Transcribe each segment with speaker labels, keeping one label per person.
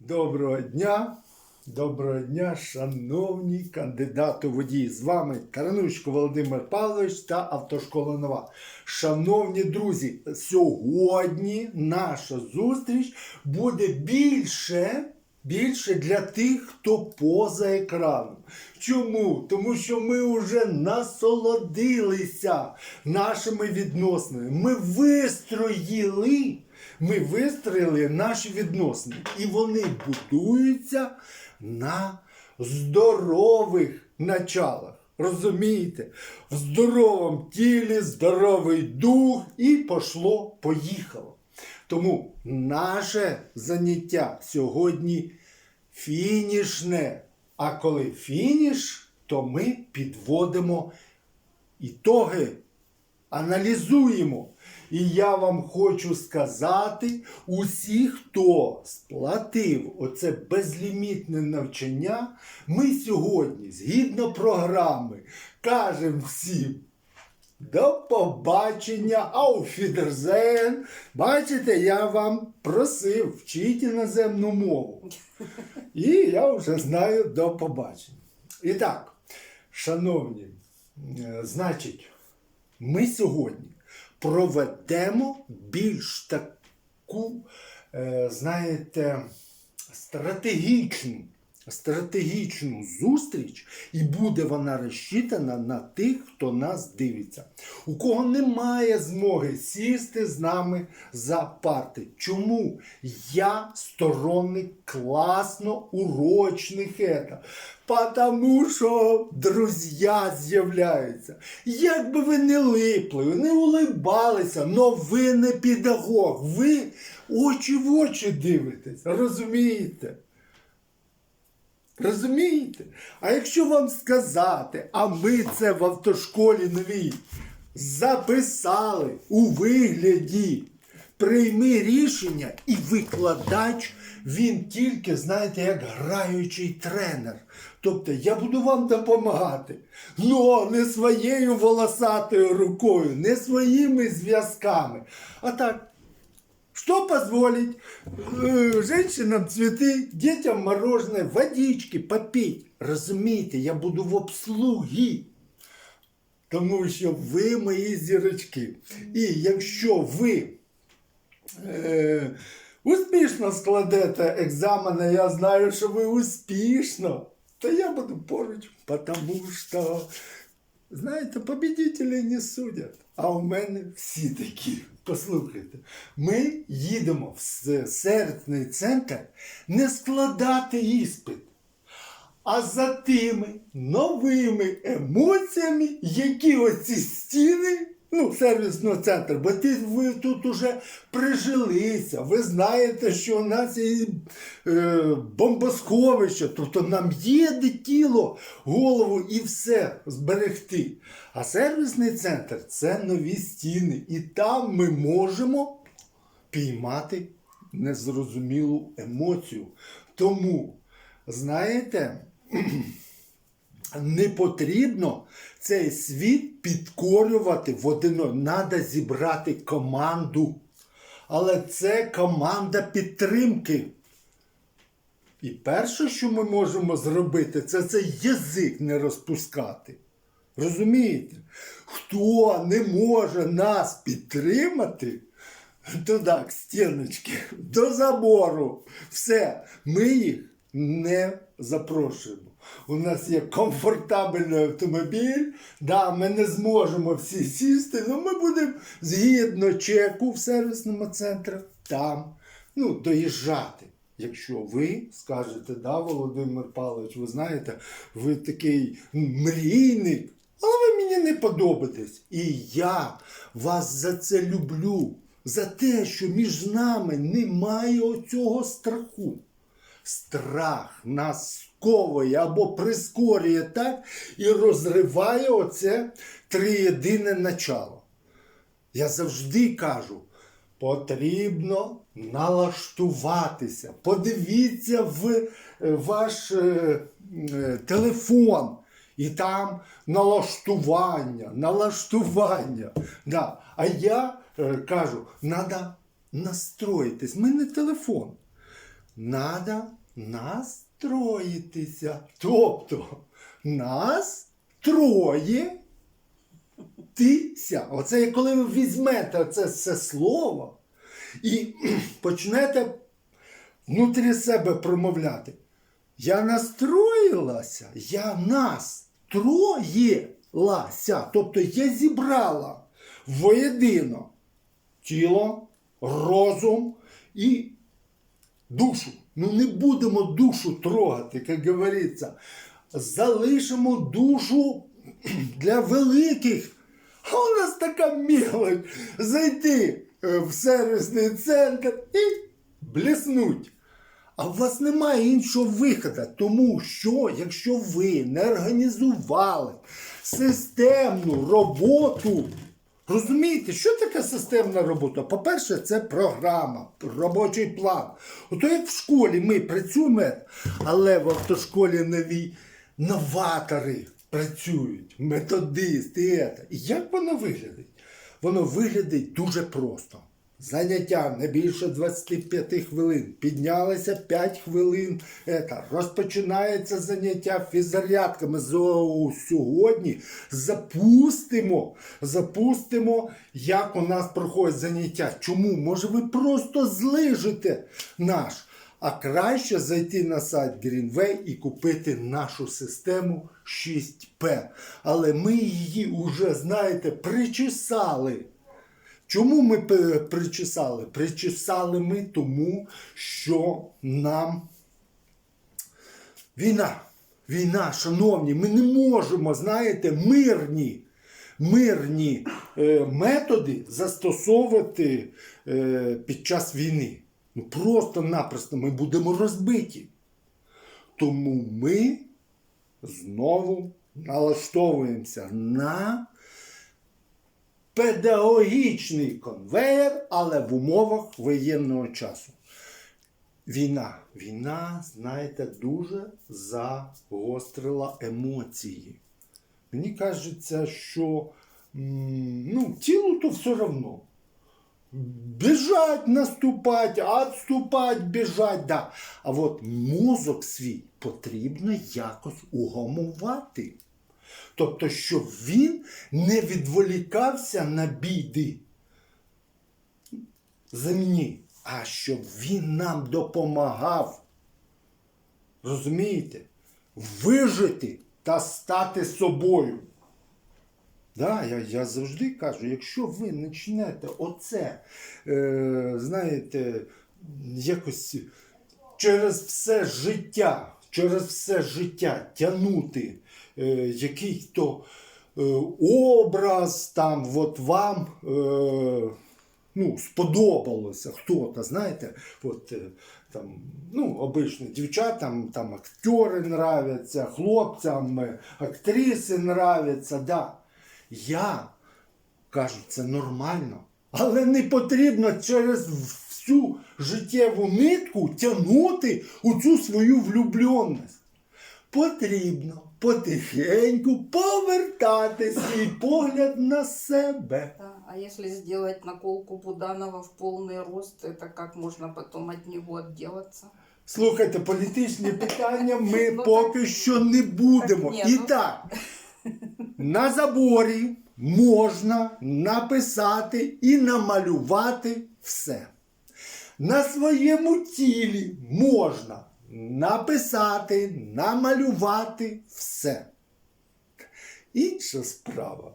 Speaker 1: Доброго дня, доброго дня, шановні кандидати водії. З вами Таранучко Володимир Павлович та Автошкола Нова. Шановні друзі, сьогодні наша зустріч буде більше. Більше для тих, хто поза екраном. Чому? Тому що ми вже насолодилися нашими відносинами. Ми вистроїли, ми вистроїли наші відносини. І вони будуються на здорових началах. Розумієте? В здоровому тілі, здоровий дух і пошло, поїхало. Тому наше заняття сьогодні фінішне. А коли фініш, то ми підводимо ітоги, аналізуємо. І я вам хочу сказати, усі, хто сплатив оце безлімітне навчання, ми сьогодні, згідно програми, кажемо всім. До побачення, ауфідерзен. Бачите, я вам просив, вчіть іноземну мову. І я вже знаю до побачення. І так, шановні, е, значить, ми сьогодні проведемо більш таку, е, знаєте, стратегічну, стратегічну зустріч, і буде вона розчитана на тих, хто нас дивиться, у кого немає змоги сісти з нами за парти. Чому я сторонник класно урочних ета? Потому що друзі з'являються. Як би ви не липли, не улибалися, но ви не педагог. Ви очі в очі дивитесь. Розумієте? Розумієте? А якщо вам сказати, а ми це в автошколі новій записали у вигляді, прийми рішення і викладач, він тільки, знаєте, як граючий тренер. Тобто я буду вам допомагати, але не своєю волосатою рукою, не своїми зв'язками. А так. Что позволить э, женщинам цветы, детям мороженое, водички попить? Розумієте, я буду в обслугі. Тому що ви мої зірочки. І якщо ви е, успішно складете екзамени, я знаю, що ви успішно, то я буду поруч, тому що, знаєте, побідітелі не судять. А у мене всі такі. Послухайте, ми їдемо в сервісний центр не складати іспит, а за тими новими емоціями, які оці стіни, ну, сервісного центру, бо ти, ви тут уже прижилися, ви знаєте, що у нас є е, бомбосховище, тобто нам є тіло, голову і все зберегти. А сервісний центр це нові стіни, і там ми можемо піймати незрозумілу емоцію. Тому, знаєте, не потрібно цей світ підкорювати в один. Треба зібрати команду. Але це команда підтримки. І перше, що ми можемо зробити, це цей язик не розпускати. Розумієте? Хто не може нас підтримати, то так, стіночки, до забору. Все, ми їх не запрошуємо. У нас є комфортабельний автомобіль, да, ми не зможемо всі сісти, але ми будемо згідно чеку в сервісному центрі там ну, доїжджати. Якщо ви скажете, да, Володимир Павлович, ви знаєте, ви такий мрійник, але ви мені не подобаєтесь. І я вас за це люблю, за те, що між нами немає оцього страху. Страх нас сковує або прискорює так і розриває оце триєдине начало. Я завжди кажу, потрібно налаштуватися. Подивіться в е, ваш е, е, телефон. І там налаштування, налаштування. Да. А я е, кажу, треба настроїтись. В мене телефон. Надо настроїтися. Тобто нас троє тися. Оце коли ви візьмете це все слово і почнете внутрі себе промовляти. Я настроїлася, я настроїлася. Тобто я зібрала воєдино тіло, розум і душу. Ну не будемо душу трогати, як говориться. Залишимо душу для великих. А у нас така мілоч зайти е, в сервісний центр і бліснуть. А у вас немає іншого виходу, тому що якщо ви не організували системну роботу, розумієте, що таке системна робота? По-перше, це програма, робочий план. Ото як в школі ми працюємо, але в автошколі нові новатори працюють, методисти. І як воно виглядить? Воно виглядить дуже просто. Заняття не більше 25 хвилин. Піднялися 5 хвилин. Ета, розпочинається заняття фіззарядками. Сьогодні запустимо, запустимо, як у нас проходять заняття. Чому? Може, ви просто злижите наш. А краще зайти на сайт Greenway і купити нашу систему 6P. Але ми її вже, знаєте, причесали. Чому ми причесали? Причесали ми тому, що нам війна. Війна, шановні, ми не можемо, знаєте, мирні, мирні е, методи застосовувати е, під час війни. Ну просто-напросто ми будемо розбиті. Тому ми знову налаштовуємося на педагогічний конвейер, але в умовах воєнного часу. Війна. Війна, знаєте, дуже загострила емоції. Мені кажеться, що ну, тілу то все одно. Біжать, наступать, відступать, біжать. Да. А от мозок свій потрібно якось угамувати. Тобто, щоб він не відволікався на біди земні, а щоб він нам допомагав. Розумієте? Вижити та стати собою. Да, я, я завжди кажу, якщо ви почнете оце, е, знаєте, якось через все життя, через все життя тягнути е, який-то е, образ, там, от вам е, ну, сподобалося хто-то, знаєте, от, там, ну, обично дівчатам там актери нравляться, хлопцям актриси нравляться, да. Я кажу, це нормально. Але не потрібно через всю життєву нитку тягнути у цю свою влюбленість. Потрібно потихеньку повертати свій погляд на себе.
Speaker 2: А если сделать наколку Буданова в полный рост, это как можно потом от него отделаться?
Speaker 1: Слухайте, політичні питання ми
Speaker 2: Ну,
Speaker 1: поки що не будемо.
Speaker 2: Так, ні,
Speaker 1: І
Speaker 2: ну-
Speaker 1: так, на заборі можна написати і намалювати все. На своєму тілі можна написати, намалювати все. Інша справа.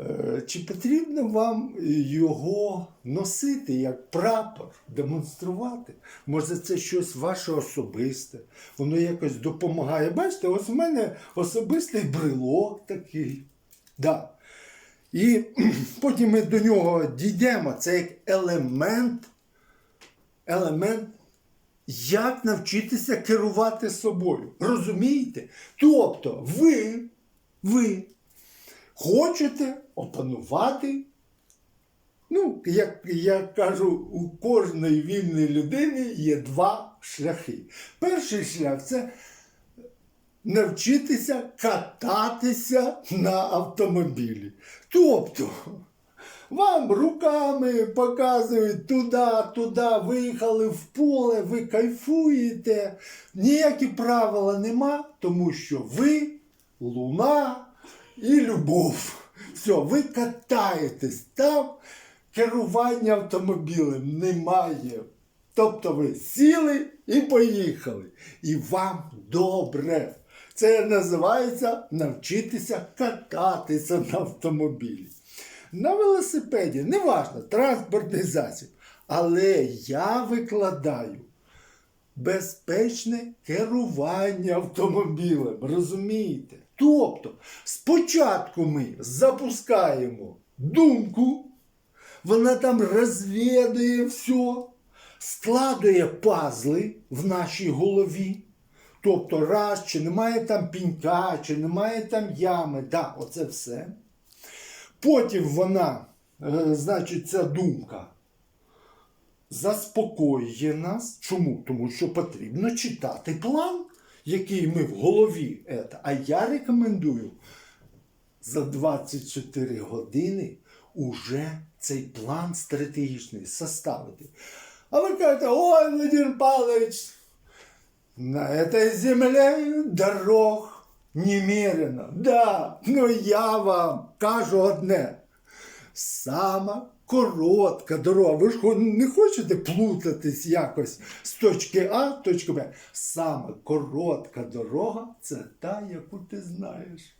Speaker 1: Е, Чи потрібно вам його носити як прапор, демонструвати? Може, це щось ваше особисте, воно якось допомагає. Бачите, ось у мене особистий брелок такий. Да. І потім ми до нього дійдемо. Це як елемент, елемент, як навчитися керувати собою. Розумієте? Тобто, ви, ви хочете опанувати. Ну, як я кажу, у кожної вільної людини є два шляхи. Перший шлях це навчитися кататися на автомобілі. Тобто, Вам руками показують туди, туди, виїхали в поле, ви кайфуєте. Ніякі правила нема, тому що ви луна і любов. Все, ви катаєтесь там, керування автомобілем немає. Тобто ви сіли і поїхали. І вам добре. Це називається навчитися кататися на автомобілі. На велосипеді, неважно, транспортний засіб. Але я викладаю безпечне керування автомобілем. Розумієте? Тобто, спочатку ми запускаємо думку, вона там розвідує все, складує пазли в нашій голові. Тобто, раз, чи немає там пінька, чи немає там ями, да, оце все. Потім вона, е, значить, ця думка заспокоює нас. Чому? Тому що потрібно читати план, який ми в голові. А я рекомендую за 24 години уже цей план стратегічний составити. А ви кажете, ой, Владимир Павлович, на этой земле дорог немерено. Да, но я вам кажу одне. Сама коротка дорога. Ви ж не хочете плутатись якось з точки А в точку Б. Сама коротка дорога це та, яку ти знаєш.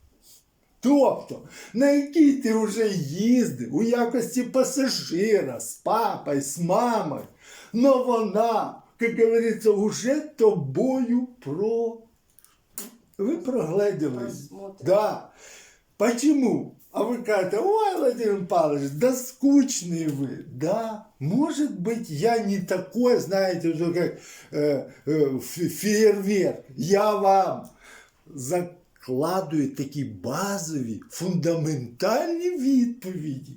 Speaker 1: Тобто, на якій ти вже їздив у якості пасажира з папою, з мамою, но вона, як говориться, уже тобою про. Ви прогледілись.
Speaker 2: Просмотрено.
Speaker 1: Да. Почему? А вы кажете, ой, Владимир Павлович, да скучный вы. Да, может быть, я не такой, знаете, уже как э, э, фе- фейерверк. Я вам закладую такі базові, фундаментальні відповіді.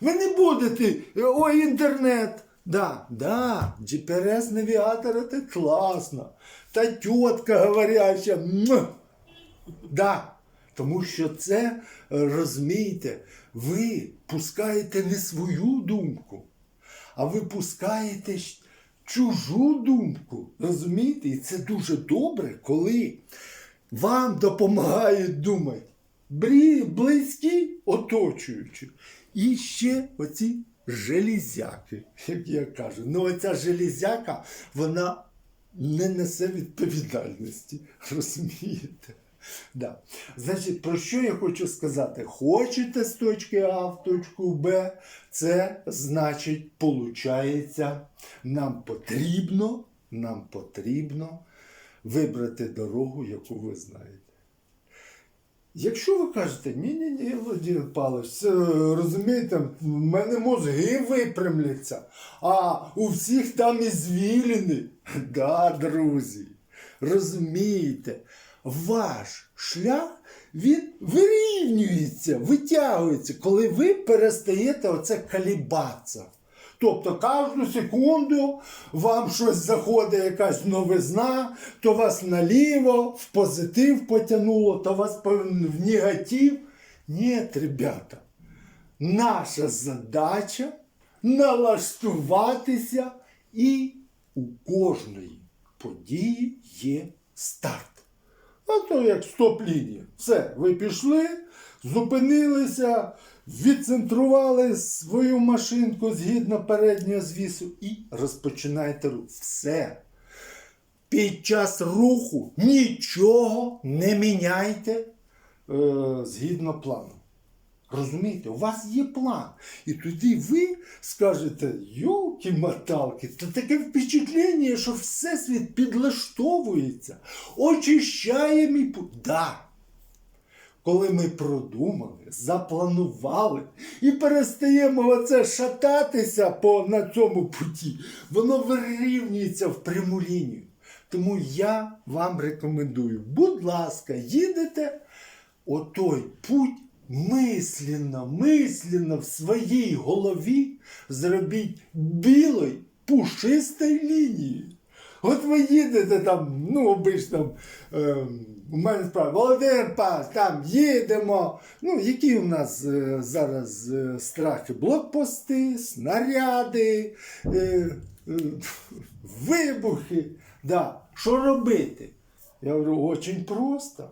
Speaker 1: Ви не будете, ой, інтернет. Да, да, GPS-навігатор це класно. Та тітка говоряща. Да, тому що це, розумієте, ви пускаєте не свою думку, а ви пускаєте чужу думку. Розумієте? І це дуже добре, коли вам допомагають думати близькі, оточуючі. І ще оці железяки, як я кажу. Ну, оця железяка, вона не несе відповідальності. Розумієте? Да. Значить, про що я хочу сказати? Хочете з точки А в точку Б, це значить, получається, нам потрібно, нам потрібно вибрати дорогу, яку ви знаєте. Якщо ви кажете, ні-ні-ні, Володимир Павлович, розумієте, в мене мозги випрямляться, а у всіх там ізвіліни. Да, друзі, розумієте, ваш шлях він вирівнюється, витягується, коли ви перестаєте оце калібатися. Тобто кожну секунду вам щось заходить, якась новизна, то вас наліво, в позитив потягнуло, то вас в негатив. Ні, ребята, наша задача налаштуватися, і у кожної події є старт. А то як стоп-лінія. Все, ви пішли, зупинилися, відцентрували свою машинку згідно переднього звісу і розпочинаєте рух. Все. Під час руху нічого не міняйте е, згідно плану. Розумієте, у вас є план. І тоді ви скажете, йолки-маталки, то таке впечатлення, що Всесвіт підлаштовується, очищає мій путь. Да. Коли ми продумали, запланували і перестаємо оце шататися по, на цьому путі, воно вирівнюється в пряму лінію. Тому я вам рекомендую, будь ласка, їдете отой путь мисленно, мисленно в своїй голові зробіть білої пушистої лінії. От ви їдете там, ну, обично, е, у мене справа, Володимир Пас, там їдемо. Ну, які у нас е, зараз е, страхи? Блокпости, снаряди, е, е, вибухи. Да. Що робити? Я говорю, очень просто.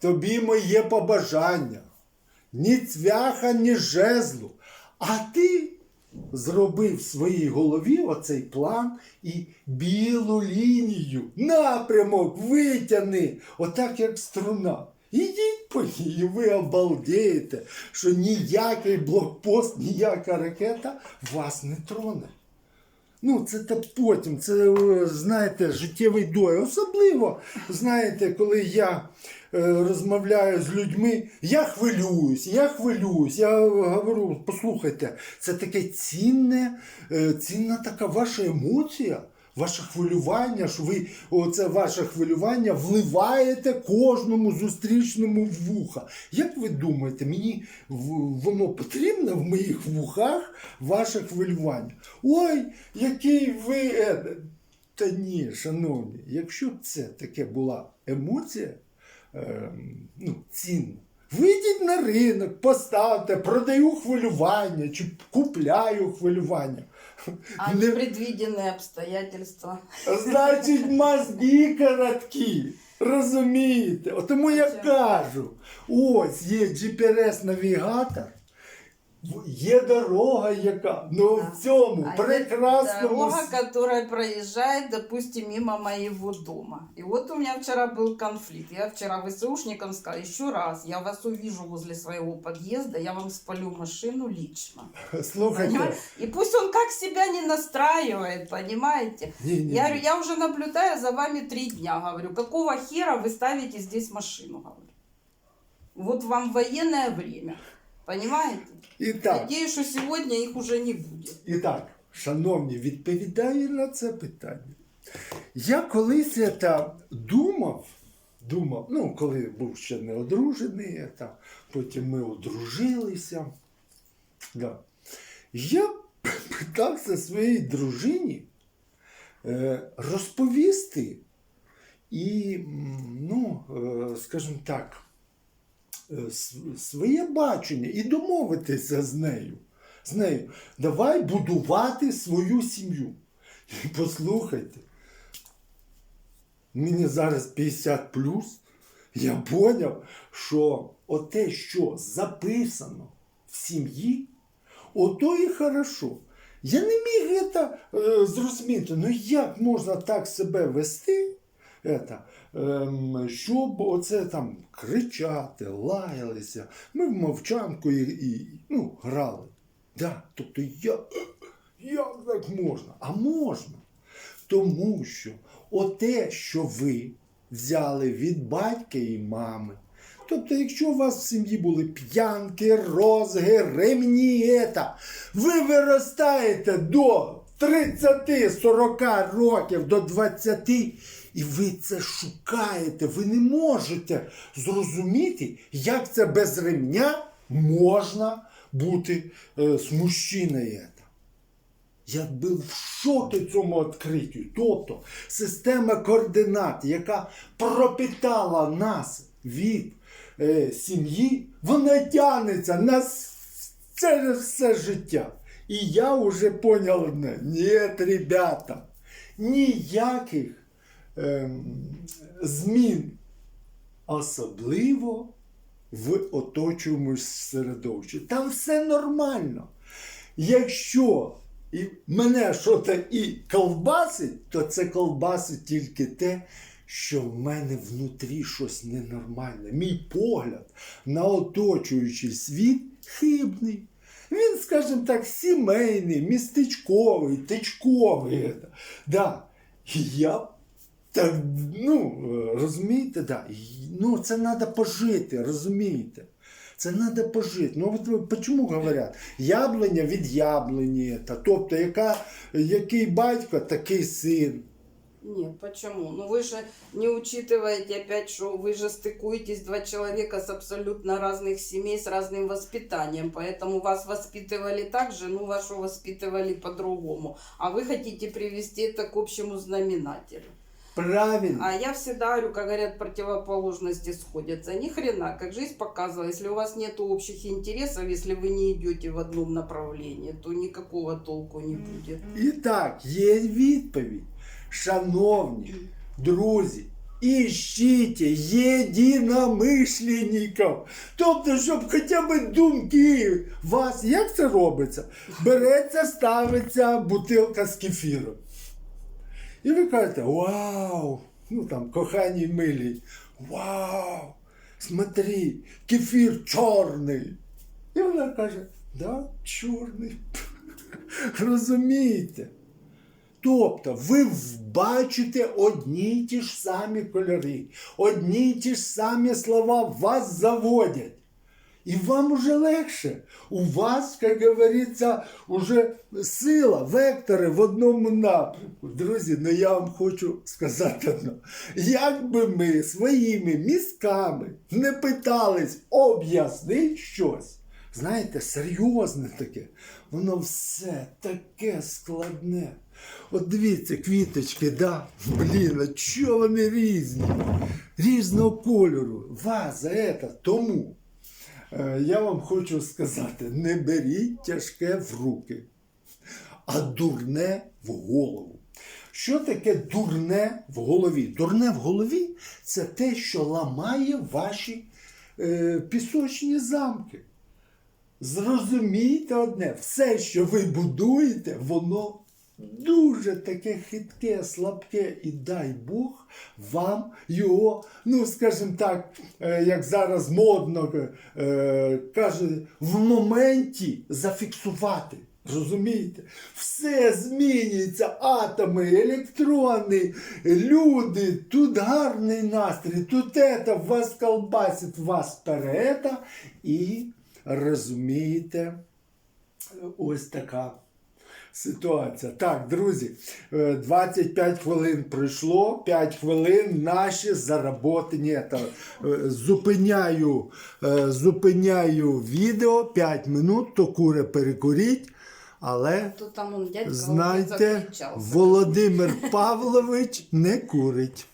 Speaker 1: Тобі моє побажання. Ні цвяха, ні жезлу. А ти зробив в своїй голові оцей план і білу лінію, напрямок витягни, отак як струна. Ідіть по ній, і ви обалдієте, що ніякий блокпост, ніяка ракета вас не троне. Ну, це та потім, це, е, знаєте, життєвий дой. Особливо, знаєте, коли я розмовляю з людьми, я хвилююсь, я хвилююсь. Я говорю, послухайте, це таке цінне, е, цінна така ваша емоція. Ваше хвилювання, що ви оце ваше хвилювання вливаєте кожному зустрічному в вуха. Як ви думаєте, мені воно потрібно в моїх вухах ваше хвилювання? Ой, який ви. е, Та ні, шановні, якщо б це таке була емоція, ем, ну, цінно. Вийдіть на ринок, поставте, продаю хвилювання чи купляю хвилювання.
Speaker 2: А
Speaker 1: Не-
Speaker 2: непредвиденные обстоятельства.
Speaker 1: Значить, мозги короткі. Розумієте? Тому я кажу: ось є GPS-навігатор, є дорога, яка. Ну
Speaker 2: Да.
Speaker 1: в цьому
Speaker 2: А есть
Speaker 1: прекрасному.
Speaker 2: Дорога,
Speaker 1: с-
Speaker 2: которая проезжает, допустим, мимо моего дома. И вот у меня вчера был конфликт. Я вчера ВСУшникам сказала, еще раз, я вас увижу возле своего подъезда, я вам спалю машину лично.
Speaker 1: Слухайте.
Speaker 2: Понимаете? И пусть он как себя не настраивает, понимаете?
Speaker 1: Ні, ні,
Speaker 2: Я
Speaker 1: ні.
Speaker 2: говорю, я уже наблюдаю за вами три дня. Говорю, какого хера вы ставите здесь машину? Говорю. Вот вам военное время. Понимаете?
Speaker 1: І так.
Speaker 2: Надеюсь, что сегодня их уже не будет.
Speaker 1: І так, шановні, відповідаю на це питання. Я колись це думав, думав, ну, коли був ще не одружений, це, потім ми одружилися. Да. Я питався своїй дружині е, розповісти і, м, ну, е, скажімо так, е, своє бачення і домовитися з нею. З нею. Давай будувати свою сім'ю. І послухайте, мені зараз 50 плюс, я поняв, що оте, що записано в сім'ї, ото і хорошо. Я не міг це е, зрозуміти, ну як можна так себе вести, это, ем, щоб оце там кричати, лаялися. Ми в мовчанку і, і ну, грали. Да, тобто я, як так можна? А можна. Тому що оте, що ви взяли від батька і мами. Тобто, якщо у вас в сім'ї були п'янки, розги, ремні, ета, ви виростаєте до 30-40 років, до 20, і ви це шукаєте, ви не можете зрозуміти, як це без ремня можна бути е, з мужчиною. Я був в шокі цьому відкриттю. Тобто система координат, яка пропитала нас від е, сім'ї, вона тягнеться нас через все життя. І я вже поняв одне: ні, ребята, ніяких ем, змін, особливо в оточуючому середовищі. Там все нормально. Якщо і мене щось і колбасить, то це колбасить тільки те, що в мене внутрі щось ненормальне. Мій погляд на оточуючий світ хибний. Він, скажімо так, сімейний, містечковий, тичковий. Да. Я так, ну, розумієте, да. Ну, це треба пожити, розумієте? Це треба пожити. Ну, от чому говорять? Яблуня від яблуні. Тобто, яка, який батько, такий син.
Speaker 2: Нет, почему? Ну вы же не учитываете опять, что вы же стыкуетесь два человека с абсолютно разных семей, с разным воспитанием. Поэтому вас воспитывали так, жену вашу воспитывали по-другому. А вы хотите привести это к общему знаменателю.
Speaker 1: Правильно.
Speaker 2: А я всегда говорю, как говорят, противоположности сходятся. Ни хрена, как жизнь показывала, если у вас нет общих интересов, если вы не идете в одном направлении, то никакого толку не будет.
Speaker 1: І так, є відповідь. Шановні друзі, іщіть єдиномишленників. Тобто, щоб хоча б думки вас, як це робиться? Береться, ставиться бутилка з кефіром. І ви кажете, вау! Ну там, кохані милі, вау! Смотри, кефір чорний. І вона каже, да, чорний. Розумієте? Тобто ви бачите одні й ті ж самі кольори, одні й ті ж самі слова вас заводять. І вам уже легше. У вас, як говориться, уже сила, вектори в одному напрямку. Друзі, ну я вам хочу сказати одно. Як би ми своїми мізками не питались об'яснити щось, знаєте, серйозне таке, воно все таке складне. От дивіться, квіточки, да? Блін, а чого вони різні? Різного кольору. Ваза, ета, тому. Е, Я вам хочу сказати: не беріть тяжке в руки, а дурне в голову. Що таке дурне в голові? Дурне в голові це те, що ламає ваші е, пісочні замки. Зрозумійте одне, все, що ви будуєте, воно дуже таке хитке, слабке, і дай Бог вам його, ну скажімо так, е, як зараз модно е, каже, в моменті зафіксувати. Розумієте? Все змінюється, атоми, електрони, люди, тут гарний настрій, тут це, вас колбасить, вас перета, і розумієте, ось така ситуація. Так, друзі, е, 25 хвилин пройшло, 5 хвилин наші заработані. Е, Зупиняю, е, зупиняю відео 5 минут, то куре перекуріть, але
Speaker 2: То там дядька
Speaker 1: знайте. Володимир Павлович не курить.